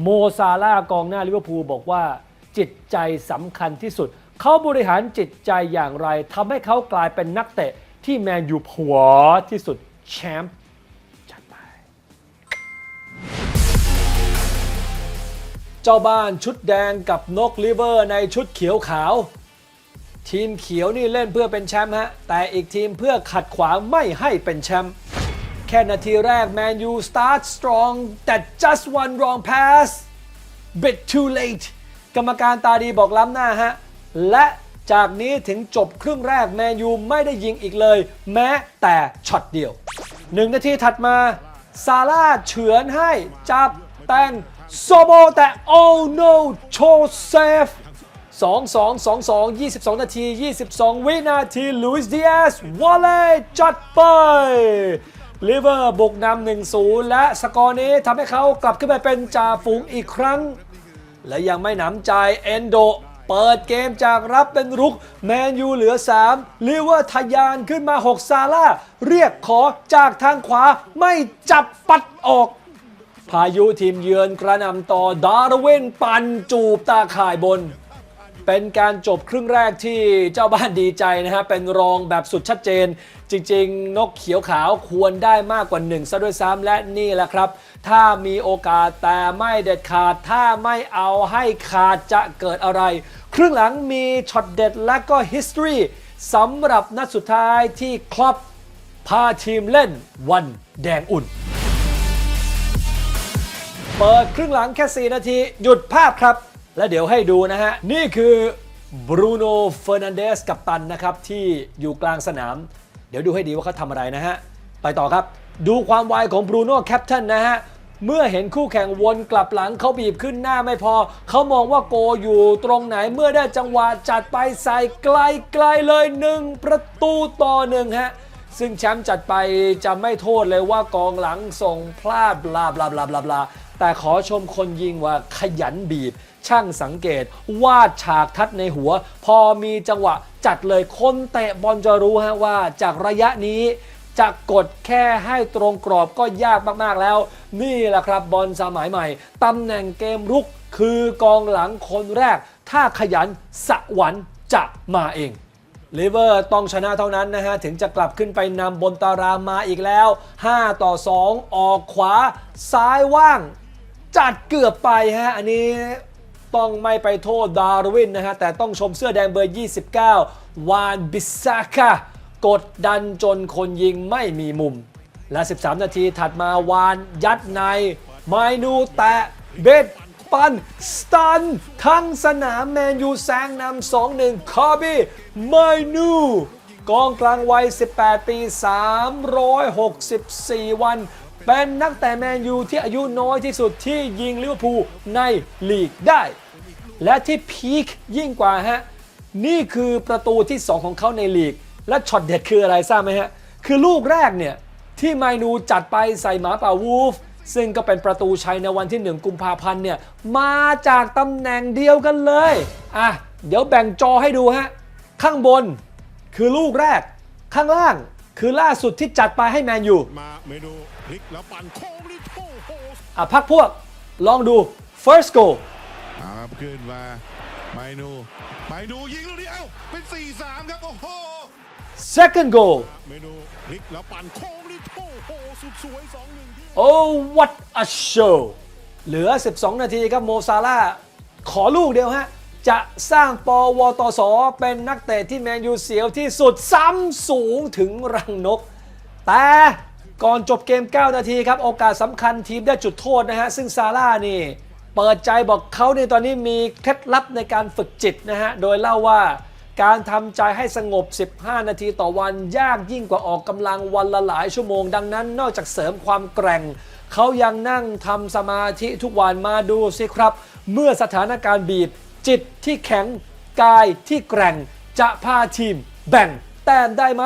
โมซาลากองหน้าลิเวอร์พูลบอกว่าจิตใจสำคัญที่สุด เขาบริหารจิตใจอย่างไรทำให้เขากลายเป็นนักเตะที่แมนยูผัวที่สุดแชมป์จัดไป เจ้าบ้านชุดแดงกับนกลิเวอร์ในชุดเขียวขาว ทีมเขียวนี่เล่นเพื่อเป็นแชมป์ฮะ แต่อีกทีมเพื่อขัดขวางไม่ให้เป็นแชมป์ ค่นาทีแรกแมนยู start strong that just one wrong pass bit too late กรรมการตาดีบอกล้ำหน้าฮะ และจากนี้ถึงจบครึ่งแรกแมนยูไม่ได้ยิงอีกเลย แม้แต่ช็อตเดียวหนึ่งนาทีถัดมา ซาร่าเฉือนให้จับแตงโซโบแต่ oh no โชเซฟ2 2 2 2 22 นาที 22 วินาทีลุยส์ดิเอสวอลเล่จัดไป ลิเวอร์บุกนำ1-0และสกอร์นี้ทำให้เขากลับขึ้นไปเป็นจ่าฝูงอีกครั้ง และยังไม่หนำใจเอนโด เปิดเกมจากรับเป็นรุก แมนยูเหลือ 3 ลิเวอร์ทะยานขึ้นมา 6 ซาร่า เรียกขอจากทางขวาไม่จับปัดออก พายุทีมเยือนกระนำต่อดาร์วินปันจูบตาข่ายบน เป็นการจบครึ่งแรกที่เจ้าบ้านดีใจนะฮะ เป็นรองแบบสุดชัดเจน จริง ๆ นกเขียวขาวควรได้มากกว่าหนึ่งซะด้วยซ้ำและนี่แหละครับ ถ้ามีโอกาสแต่ไม่เด็ดขาด ถ้าไม่เอาให้ขาดจะเกิดอะไร ครึ่งหลังมีช็อตเด็ดและก็ history สำหรับนัดสุดท้ายที่ครอปพาทีมเล่นวันแดงอุ่น เปิดครึ่งหลังแค่ 4 นาที หยุดภาพครับ และเดี๋ยวให้ดูนะฮะ นี่คือบรูโน่เฟอร์นันเดสกับตันนะครับ ที่อยู่กลางสนาม เดี๋ยวดูให้ดีว่าเขาทำอะไรนะฮะ ไปต่อครับ ดูความไวของบรูโน่แคปตันนะฮะ เมื่อเห็นคู่แข่งวนกลับหลังเขาบีบขึ้นหน้าไม่พอ เขามองว่าโกอยู่ตรงไหนเมื่อได้จังหวะจัดไปใส่ไกลไกลๆเลยหนึ่งประตูต่อหนึ่งฮะซึ่งแชมป์จัดไปจะไม่โทษเลยว่ากองหลังส่งพลาดบลาบลาบลาบลาบลา แต่ขอชมคนยิงว่าขยันบีบ ช่างสังเกต วาดฉากทัดในหัว พอมีจังหวะจัดเลยคนเตะบอลจะรู้ฮะว่าจากระยะนี้จะกดแค่ให้ตรงกรอบก็ยากมากๆแล้ว นี่แหละครับบอลสมัยใหม่ตำแหน่งเกมรุกคือกองหลังคนแรก ถ้าขยันสวรรค์จะมาเองลิเวอร์ต้องชนะเท่านั้นนะฮะ ถึงจะกลับขึ้นไปนำบนตารางมาอีกแล้ว 5 ต่อ 2 ออกขวา ซ้ายว่าง จัดเกือบไปฮะ อันนี้ต้องไม่ไปโทษดาร์วินนะฮะ แต่ต้องชมเสื้อแดงเบอร์ 29 วานบิสซาคากดดันจนคนยิงไม่มีมุม และ 13 นาทีถัดมาวานยัดใน ไมนูแตะเบ็ดปัน สตัน ทั้งสนามแมนยูแซงนำ 2-1 คาร์บี้ไมนูกองกลางวัย 18 ปี 364 วัน เป็นนักแต่แมนยูที่อายุน้อยที่สุดที่ยิงลิเวอร์พูลในลีกได้ และที่พีคยิ่งกว่าฮะ นี่คือประตูที่ 2 ของเขาในลีก และช็อตเด็ดคืออะไรทราบไหมฮะ คือลูกแรกเนี่ย ที่ไมนูจัดไปใส่หมาป่าวูฟซึ่งก็เป็นประตูชัยในวันที่ 1 กุมภาพันธ์เนี่ย มาจากตำแหน่งเดียวกันเลย อะ เดี๋ยวแบ่งจอให้ดูฮะ ข้างบนคือลูกแรก ข้างล่างคือล่าสุดที่จัดไปให้แมนยูพลิกแล้วปั่นโค้งนี่โอ้โหอะพักพวกลองดู first goal เอาครับขึ้นมาไมนูไมนูยิงลูกนี้เอ้าเป็น 4-3 ครับ โอ้โห second goal เมนูพลิกแล้วปั่นโค้งนี่โอ้โหสุดสวย2-1ที่ oh what a show เหลือ 12 นาทีครับโมซาร่าห์ขอลูกเดียวฮะ จะสร้างปวตสเป็นนักเตะที่แมนยูเสียวที่สุดซ้ำสูงถึงรังนก แต่ ก่อนจบเกม 9 นาทีครับ โอกาสสำคัญทีมได้จุดโทษนะฮะ ซึ่งซาร่านี่ เปิดใจบอกเขาในตอนนี้มีเคล็ดลับในการฝึกจิตนะฮะ โดยเล่าว่าการทำใจให้สงบ 15 นาทีต่อวันยากยิ่งกว่าออกกำลังวันละหลายชั่วโมง ดังนั้นนอกจากเสริมความแกร่ง เขายังนั่งทำสมาธิทุกวันมาดูสิครับ เมื่อสถานการณ์บีบ จิตที่แข็งกายที่แกร่งจะพาทีมแบ่งแต้มได้ไหม